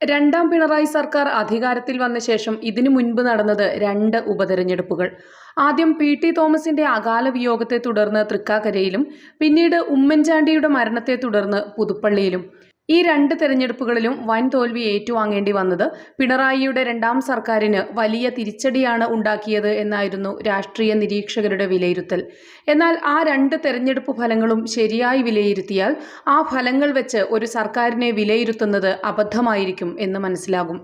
രണ്ടാം പിണറായി സർക്കാർ അധികാരത്തിൽ വന്ന ശേഷം ഇതിനു മുൻപ് നടന്നത് രണ്ട് ഉപതെരഞ്ഞെടുപ്പുകൾ. ആദ്യം പി ടി തോമസിന്റെ അകാല വിയോഗത്തെ തുടർന്ന് തൃക്കാക്കരയിലും പിന്നീട് ഉമ്മൻചാണ്ടിയുടെ മരണത്തെ തുടർന്ന് പുതുപ്പള്ളിയിലും. ഈ രണ്ട് തെരഞ്ഞെടുപ്പുകളിലും വൻ തോൽവി ഏറ്റുവാങ്ങേണ്ടി വന്നത് പിണറായിയുടെ രണ്ടാം സർക്കാരിന് വലിയ തിരിച്ചടിയാണ് ഉണ്ടാക്കിയത് എന്നായിരുന്നു രാഷ്ട്രീയ നിരീക്ഷകരുടെ വിലയിരുത്തൽ. എന്നാൽ ആ രണ്ട് തെരഞ്ഞെടുപ്പ് ഫലങ്ങളും ശരിയായി വിലയിരുത്തിയാൽ ആ ഫലങ്ങൾ വെച്ച് ഒരു സർക്കാരിനെ വിലയിരുത്തുന്നത് അബദ്ധമായിരിക്കും എന്ന് മനസ്സിലാകും.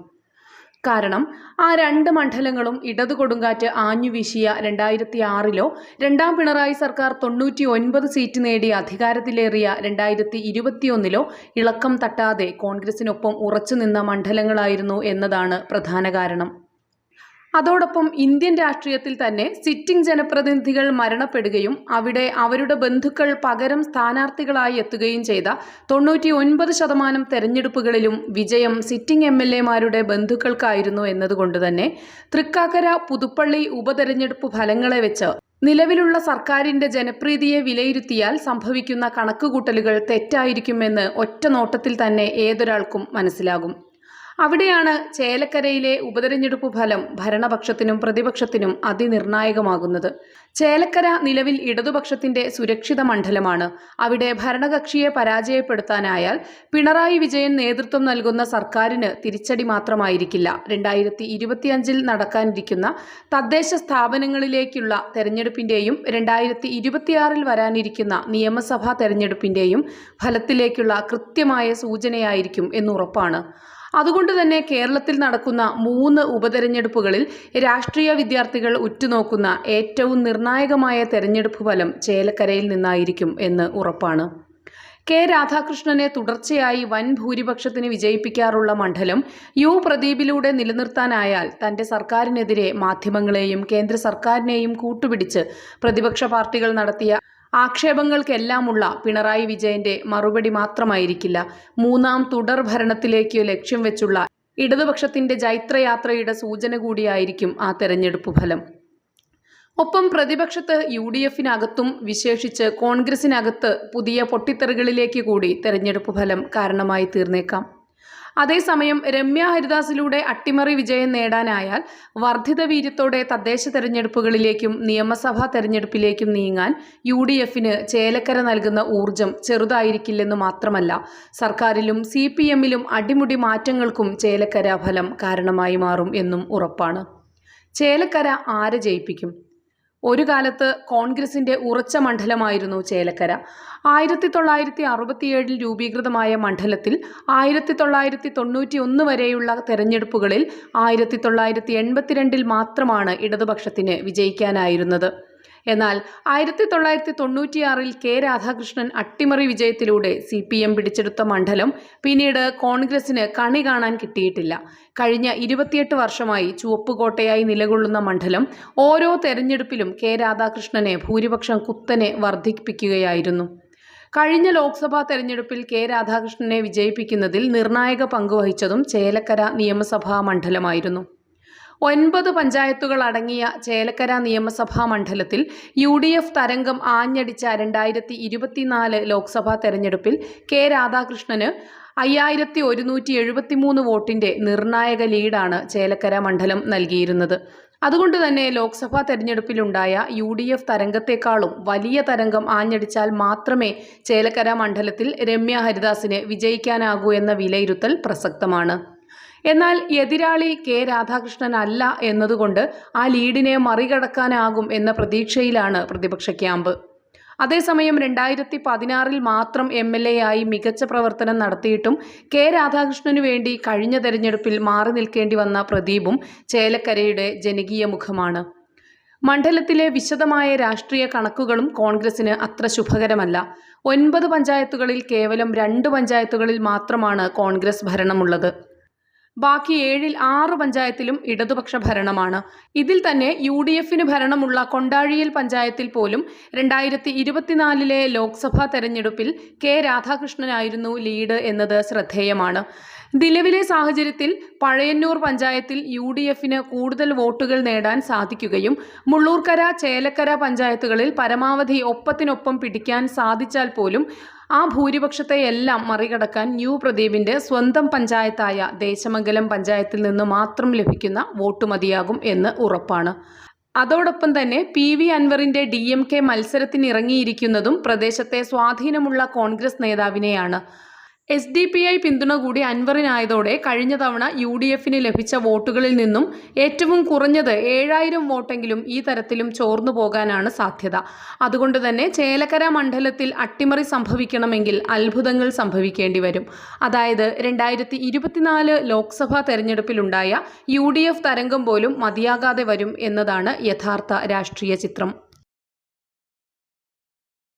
കാരണം ആ രണ്ട് മണ്ഡലങ്ങളും ഇടതു കൊടുങ്കാറ്റ് ആഞ്ഞു വീശിയ രണ്ടായിരത്തി ആറിലോ രണ്ടാം പിണറായി സർക്കാർ തൊണ്ണൂറ്റി ഒൻപത് സീറ്റ് നേടി അധികാരത്തിലേറിയ രണ്ടായിരത്തി ഇരുപത്തിയൊന്നിലോ ഇളക്കം തട്ടാതെ കോൺഗ്രസിനൊപ്പം ഉറച്ചുനിന്ന മണ്ഡലങ്ങളായിരുന്നു എന്നതാണ് പ്രധാന കാരണം. അതോടൊപ്പം ഇന്ത്യൻ രാഷ്ട്രീയത്തിൽ തന്നെ സിറ്റിംഗ് ജനപ്രതിനിധികൾ മരണപ്പെടുകയും അവിടെ അവരുടെ ബന്ധുക്കൾ പകരം സ്ഥാനാർത്ഥികളായി എത്തുകയും ചെയ്ത തൊണ്ണൂറ്റി ഒൻപത് ശതമാനം തെരഞ്ഞെടുപ്പുകളിലും വിജയം സിറ്റിംഗ് എം എൽ എമാരുടെ ബന്ധുക്കൾക്കായിരുന്നു എന്നതുകൊണ്ട് തന്നെ തൃക്കാക്കര പുതുപ്പള്ളി ഉപതെരഞ്ഞെടുപ്പ് ഫലങ്ങളെ വെച്ച് നിലവിലുള്ള സർക്കാരിന്റെ ജനപ്രീതിയെ വിലയിരുത്തിയാൽ സംഭവിക്കുന്ന കണക്കുകൂട്ടലുകൾ തെറ്റായിരിക്കുമെന്ന് ഒറ്റ നോട്ടത്തിൽ തന്നെ ഏതൊരാൾക്കും മനസ്സിലാകും. അവിടെയാണ് ചേലക്കരയിലെ ഉപതെരഞ്ഞെടുപ്പ് ഫലം ഭരണപക്ഷത്തിനും പ്രതിപക്ഷത്തിനും അതിനിർണായകമാകുന്നത്. ചേലക്കര നിലവിൽ ഇടതുപക്ഷത്തിന്റെ സുരക്ഷിത മണ്ഡലമാണ്. അവിടെ ഭരണകക്ഷിയെ പരാജയപ്പെടുത്താനായാൽ പിണറായി വിജയൻ നേതൃത്വം നൽകുന്ന സർക്കാരിന് തിരിച്ചടി മാത്രമായിരിക്കില്ല. രണ്ടായിരത്തി ഇരുപത്തിയഞ്ചിൽ നടക്കാനിരിക്കുന്ന തദ്ദേശ സ്ഥാപനങ്ങളിലേക്കുള്ള തെരഞ്ഞെടുപ്പിന്റെയും രണ്ടായിരത്തി ഇരുപത്തിയാറിൽ വരാനിരിക്കുന്ന നിയമസഭാ തെരഞ്ഞെടുപ്പിന്റെയും ഫലത്തിലേക്കുള്ള കൃത്യമായ സൂചനയായിരിക്കും എന്നുറപ്പാണ്. അതുകൊണ്ട് തന്നെ കേരളത്തിൽ നടക്കുന്ന മൂന്ന് ഉപതെരഞ്ഞെടുപ്പുകളിൽ രാഷ്ട്രീയ വിദ്യാർത്ഥികൾ ഉറ്റുനോക്കുന്ന ഏറ്റവും നിർണായകമായ തെരഞ്ഞെടുപ്പ് ഫലം ചേലക്കരയിൽ നിന്നായിരിക്കും എന്ന് ഉറപ്പാണ്. കെ. രാധാകൃഷ്ണനെ തുടർച്ചയായി വൻ ഭൂരിപക്ഷത്തിന് വിജയിപ്പിക്കാറുള്ള മണ്ഡലം യു പ്രദീപിലൂടെ നിലനിർത്താനായാൽ തന്റെ സർക്കാരിനെതിരെ മാധ്യമങ്ങളെയും കേന്ദ്ര സർക്കാരിനെയും കൂട്ടുപിടിച്ച് പ്രതിപക്ഷ പാർട്ടികൾ നടത്തിയ ആക്ഷേപങ്ങൾക്കെല്ലാമുള്ള പിണറായി വിജയന്റെ മറുപടി മാത്രമായിരിക്കില്ല. മൂന്നാം തുടർ ഭരണത്തിലേക്ക് ലക്ഷ്യം വെച്ചുള്ള ഇടതുപക്ഷത്തിന്റെ ജൈത്രയാത്രയുടെ സൂചന കൂടിയായിരിക്കും ആ തെരഞ്ഞെടുപ്പ് ഫലം. ഒപ്പം പ്രതിപക്ഷത്ത് യു ഡി എഫിനകത്തും വിശേഷിച്ച് കോൺഗ്രസിനകത്ത് പുതിയ പൊട്ടിത്തെറികളിലേക്ക് കൂടി തെരഞ്ഞെടുപ്പ് ഫലം കാരണമായി തീർന്നേക്കാം. അതേസമയം രമ്യ ഹരിദാസിലൂടെ അട്ടിമറി വിജയം നേടാനായാൽ വർദ്ധിത വീര്യത്തോടെ തദ്ദേശ തെരഞ്ഞെടുപ്പുകളിലേക്കും നിയമസഭാ തെരഞ്ഞെടുപ്പിലേക്കും നീങ്ങാൻ യു ഡി എഫിന് ചേലക്കര നൽകുന്ന ഊർജം ചെറുതായിരിക്കില്ലെന്ന് മാത്രമല്ല സർക്കാരിലും സി പി എമ്മിലും അടിമുടി മാറ്റങ്ങൾക്കും ചേലക്കര ഫലം കാരണമായി മാറും എന്നും ഉറപ്പാണ്. ചേലക്കര ആരെ ജയിപ്പിക്കും? ഒരു കാലത്ത് കോൺഗ്രസിന്റെ ഉറച്ച മണ്ഡലമായിരുന്നു ചേലക്കര. ആയിരത്തി തൊള്ളായിരത്തി അറുപത്തിയേഴിൽ രൂപീകൃതമായ മണ്ഡലത്തിൽ ആയിരത്തി തൊള്ളായിരത്തി തൊണ്ണൂറ്റി ഒന്ന് വരെയുള്ള തെരഞ്ഞെടുപ്പുകളിൽ ആയിരത്തി തൊള്ളായിരത്തി എൺപത്തിരണ്ടിൽ മാത്രമാണ് ഇടതുപക്ഷത്തിന് വിജയിക്കാനായിരുന്നത്. എന്നാൽ ആയിരത്തി തൊള്ളായിരത്തി തൊണ്ണൂറ്റിയാറിൽ കെ രാധാകൃഷ്ണൻ അട്ടിമറി വിജയത്തിലൂടെ സി പി എം പിടിച്ചെടുത്ത മണ്ഡലം പിന്നീട് കോൺഗ്രസിന് കണി കാണാൻ കിട്ടിയിട്ടില്ല. കഴിഞ്ഞ ഇരുപത്തിയെട്ട് വർഷമായി ചുവപ്പുകോട്ടയായി നിലകൊള്ളുന്ന മണ്ഡലം ഓരോ തെരഞ്ഞെടുപ്പിലും കെ രാധാകൃഷ്ണനെ ഭൂരിപക്ഷം കുത്തനെ വർദ്ധിപ്പിക്കുകയായിരുന്നു. കഴിഞ്ഞ ലോക്സഭാ തെരഞ്ഞെടുപ്പിൽ കെ രാധാകൃഷ്ണനെ വിജയിപ്പിക്കുന്നതിൽ നിർണായക പങ്കുവഹിച്ചതും ചേലക്കര നിയമസഭാ മണ്ഡലമായിരുന്നു. ഒൻപത് പഞ്ചായത്തുകൾ അടങ്ങിയ ചേലക്കര നിയമസഭാ മണ്ഡലത്തിൽ യു ഡി എഫ് തരംഗം ആഞ്ഞടിച്ച രണ്ടായിരത്തി ഇരുപത്തിനാല് ലോക്സഭാ തെരഞ്ഞെടുപ്പിൽ കെ രാധാകൃഷ്ണന് അയ്യായിരത്തി ഒരുന്നൂറ്റി എഴുപത്തിമൂന്ന് വോട്ടിന്റെ നിർണായക ലീഡാണ് ചേലക്കര മണ്ഡലം നൽകിയിരുന്നത്. അതുകൊണ്ട് തന്നെ ലോക്സഭാ തെരഞ്ഞെടുപ്പിലുണ്ടായ യു ഡി എഫ് തരംഗത്തെക്കാളും വലിയ തരംഗം ആഞ്ഞടിച്ചാൽ മാത്രമേ ചേലക്കര മണ്ഡലത്തിൽ രമ്യ ഹരിദാസിന് വിജയിക്കാനാകൂ എന്ന വിലയിരുത്തൽ പ്രസക്തമാണ്. എന്നാൽ എതിരാളി കെ രാധാകൃഷ്ണൻ അല്ല എന്നതുകൊണ്ട് ആ ലീഡിനെ മറികടക്കാനാകും എന്ന പ്രതീക്ഷയിലാണ് പ്രതിപക്ഷ ക്യാമ്പ്. അതേസമയം രണ്ടായിരത്തി പതിനാറിൽ മാത്രം എം എൽ എ ആയി മികച്ച പ്രവർത്തനം നടത്തിയിട്ടും കെ രാധാകൃഷ്ണനു വേണ്ടി കഴിഞ്ഞ തെരഞ്ഞെടുപ്പിൽ മാറി നിൽക്കേണ്ടി വന്ന പ്രദീപും ചേലക്കരയുടെ ജനകീയ മുഖമാണ്. മണ്ഡലത്തിലെ വിശദമായ രാഷ്ട്രീയ കണക്കുകളും കോൺഗ്രസിന് അത്ര ശുഭകരമല്ല. ഒൻപത് പഞ്ചായത്തുകളിൽ കേവലം രണ്ട് പഞ്ചായത്തുകളിൽ മാത്രമാണ് കോൺഗ്രസ് ഭരണമുള്ളത്. ബാക്കി ഏഴിൽ ആറ് പഞ്ചായത്തിലും ഇടതുപക്ഷ ഭരണമാണ്. ഇതിൽ തന്നെ യു ഡി എഫിന് ഭരണമുള്ള കൊണ്ടാഴിയിൽ പഞ്ചായത്തിൽ പോലും രണ്ടായിരത്തി ഇരുപത്തിനാലിലെ ലോക്സഭാ തെരഞ്ഞെടുപ്പിൽ കെ രാധാകൃഷ്ണനായിരുന്നു ലീഡ് എന്നത് ശ്രദ്ധേയമാണ്. നിലവിലെ സാഹചര്യത്തിൽ പഴയന്നൂർ പഞ്ചായത്തിൽ യു ഡി എഫിന് കൂടുതൽ വോട്ടുകൾ നേടാൻ സാധിക്കുകയും മുള്ളൂർക്കര ചേലക്കര പഞ്ചായത്തുകളിൽ പരമാവധി ഒപ്പത്തിനൊപ്പം പിടിക്കാൻ സാധിച്ചാൽ പോലും ആ ഭൂരിപക്ഷത്തെയെല്ലാം മറികടക്കാൻ യു പ്രദീപിന്റെ സ്വന്തം പഞ്ചായത്തായ ദേശമംഗലം പഞ്ചായത്തിൽ നിന്ന് മാത്രം ലഭിക്കുന്ന വോട്ട് മതിയാകും എന്ന് ഉറപ്പാണ്. അതോടൊപ്പം തന്നെ പി വി അൻവറിന്റെ ഡി എം കെ മത്സരത്തിനിറങ്ങിയിരിക്കുന്നതും പ്രദേശത്തെ സ്വാധീനമുള്ള കോൺഗ്രസ് നേതാവിനെയാണ്. എസ് ഡി പി ഐ പിന്തുണ കൂടി അൻവറിനായതോടെ കഴിഞ്ഞ തവണ യു ഡി എഫിന് ലഭിച്ച വോട്ടുകളിൽ നിന്നും ഏറ്റവും കുറഞ്ഞത് ഏഴായിരം വോട്ടെങ്കിലും ഈ തരത്തിലും ചോർന്നു പോകാനാണ് സാധ്യത. അതുകൊണ്ട് തന്നെ ചേലക്കര മണ്ഡലത്തിൽ അട്ടിമറി സംഭവിക്കണമെങ്കിൽ അത്ഭുതങ്ങൾ സംഭവിക്കേണ്ടി വരും. അതായത് രണ്ടായിരത്തി ഇരുപത്തിനാല് ലോക്സഭാ തെരഞ്ഞെടുപ്പിലുണ്ടായ യു ഡി എഫ് തരംഗം പോലും മതിയാകാതെ വരും എന്നതാണ് യഥാർത്ഥ രാഷ്ട്രീയ ചിത്രം.